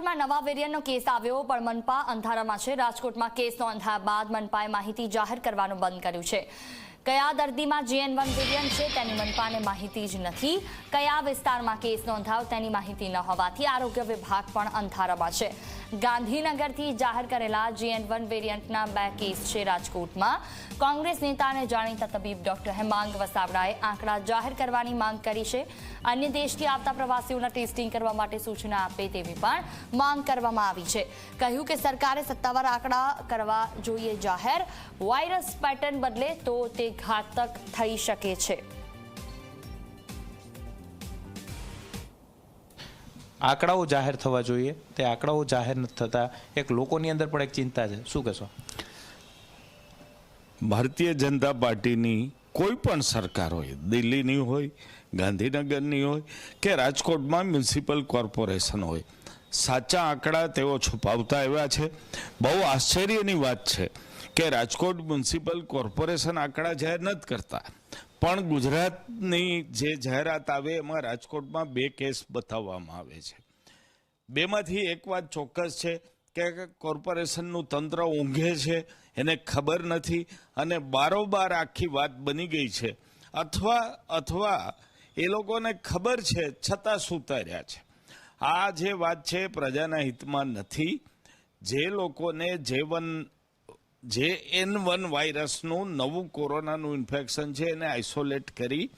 રાજકોટમાં નવા વેરિયન્ટનો કેસ આવ્યો, પણ મનપા અંધારામાં છે. રાજકોટમાં કેસ નોંધાયા બાદ મનપાએ માહિતી જાહેર કરવાનું બંધ કર્યું છે. કયા દર્દીમાં જીએન વન વેરિયન્ટ છે તેની મનપાને માહિતી જ નથી. કયા વિસ્તારમાં કેસ નોંધાયો તેની માહિતી ન હોવાથી આરોગ્ય વિભાગ પણ અંધારામાં છે. ગાંધીનગરથી જાહેર કરેલા જીએન વન વેરિયન્ટના બે કેસ છે રાજકોટમાં. કોંગ્રેસ નેતા અને જાણીતા તબીબ ડોક્ટર હેમાંગ વસાવડાએ આંકડા જાહેર કરવાની માંગ કરી છે. અન્ય દેશથી આવતા પ્રવાસીઓના ટેસ્ટિંગ કરવા માટે સૂચના આપે તેવી પણ માંગ કરવામાં આવી છે. કહ્યું કે સરકારે સત્તાવાર આંકડા કરવા જોઈએ જાહેર. વાયરસ પેટર્ન બદલે તો તે ઘાતક થઈ શકે છે. આંકડાઓ જાહેર થવા જોઈએ. તે આંકડાઓ જાહેર નથી થતા. એક લોકોની અંદર પણ એક ચિંતા છે. શું કહેશો? ભારતીય જનતા પાર્ટીની કોઈ પણ સરકાર હોય, દિલ્હીની હોય, ગાંધીનગરની હોય કે રાજકોટમાં મ્યુનિસિપલ કોર્પોરેશન હોય, સાચા આંકડા તેઓ છુપાવતા આવ્યા છે. બહુ આશ્ચર્યની વાત છે કે રાજકોટ મ્યુનિસિપલ કોર્પોરેશન આંકડા જાહેર નથી કરતા. પણ ગુજરાતની જે જાહેરાત આવે એમાં રાજકોટમાં બે કેસ બતાવવામાં આવે છે. બેમાંથી એક વાત ચોક્કસ છે કે કોર્પોરેશનનું તંત્ર ઊંઘે છે, એને ખબર નથી અને બારોબાર આખી વાત બની ગઈ છે. અથવા અથવા એ લોકોને ખબર છે, છતાં સુતાર્યા છે. આ જે વાત છે પ્રજાના હિતમાં નથી. જે લોકોને જે વન જે એન વન વાયરસનું નવું કોરોનાનું ઇન્ફેક્શન છે એને આઇસોલેટ કરી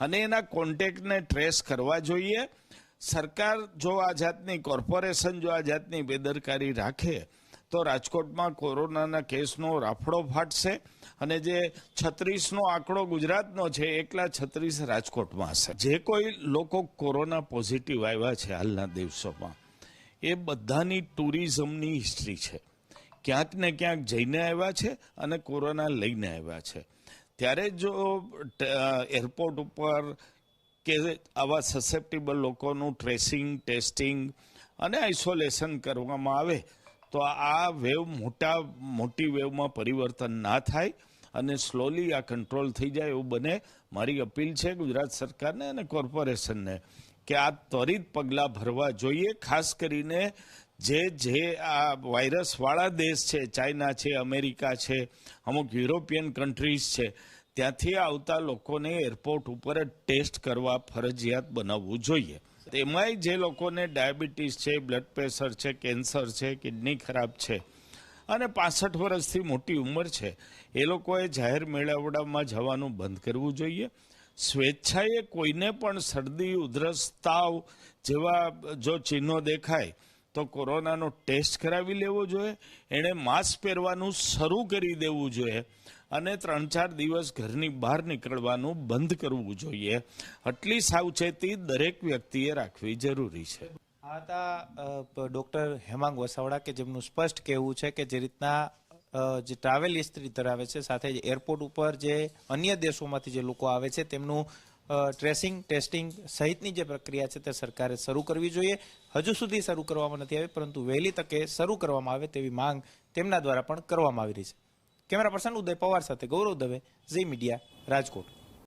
અને એના કોન્ટેક્ટને ટ્રેસ કરવા જોઈએ. સરકાર જો આ જાતની કોર્પોરેશન જો આ જાતની બેદરકારી રાખે, તો રાજકોટમાં કોરોનાના કેસનો રાફડો ફાટશે અને જે છત્રીસનો આંકડો ગુજરાતનો છે, એકલા છત્રીસ રાજકોટમાં હશે. જે કોઈ લોકો કોરોના પોઝિટિવ આવ્યા છે હાલના દિવસોમાં, એ બધાની ટુરિઝમની હિસ્ટ્રી છે. ક્યાંક ને ક્યાંક જઈને આવ્યા છે અને કોરોના લઈને આવ્યા છે. ત્યારે જો એરપોર્ટ ઉપર કે આવા સસેપ્ટેબલ લોકોનું ટ્રેસિંગ ટેસ્ટિંગ અને આઇસોલેશન કરવામાં આવે, તો આ વેવ મોટા, મોટી વેવમાં પરિવર્તન ના થાય અને સ્લોલી આ કંટ્રોલ થઈ જાય એવું બને. મારી અપીલ છે ગુજરાત સરકારને અને કોર્પોરેશનને કે આ ત્વરિત પગલાં ભરવા જોઈએ, ખાસ કરીને જે જે આ વાયરસવાળા દેશ છે, ચાઇના છે, અમેરિકા છે, અમુક યુરોપિયન કન્ટ્રીઝ છે, ત્યાંથી આવતા લોકોને એરપોર્ટ ઉપર જ ટેસ્ટ કરવા ફરજિયાત બનાવવું જોઈએ. એમાંય જે લોકોને ડાયાબિટીસ છે, બ્લડ પ્રેશર છે, કેન્સર છે, કિડની ખરાબ છે, અને પાસઠ વર્ષથી મોટી ઉંમર છે, એ લોકોએ જાહેર મેળાવડામાં જવાનું બંધ કરવું જોઈએ. સ્વેચ્છાએ કોઈને પણ શરદી, ઉધરસ, તાવ જેવા જો ચિહ્નો દેખાય તો કોરોનાનો ટેસ્ટ કરાવી લેવો જોઈએ, એણે માસ્ક પહેરવાનું શરૂ કરી દેવું જોઈએ અને ત્રણ ચાર દિવસ ઘરની બહાર નીકળવાનું બંધ કરવું જોઈએ. આટલી સાવચેતી દરેક વ્યક્તિએ રાખવી જરૂરી છે. આ હતા ડૉક્ટર હેમાંગ વસાવડા કે જેમનું સ્પષ્ટ કહેવું છે કે જે રીતના જે ટ્રાવેલ હિસ્ટ્રી ધરાવે છે, સાથે એરપોર્ટ ઉપર જે અન્ય દેશોમાંથી જે લોકો આવે છે, તેમનું ટ્રેસિંગ, ટેસ્ટિંગ સહિતની જે પ્રક્રિયા છે તે સરકારે શરૂ કરવી જોઈએ. હજુ સુધી શરૂ કરવામાં નથી આવી, પરંતુ વહેલી તકે શરૂ કરવામાં આવે તેવી માંગ તેમના દ્વારા પણ કરવામાં આવી રહી છે. કેમેરા પર્સન ઉદય પવાર સાથે ગૌરવ દવે, ઝી મીડિયા, રાજકોટ.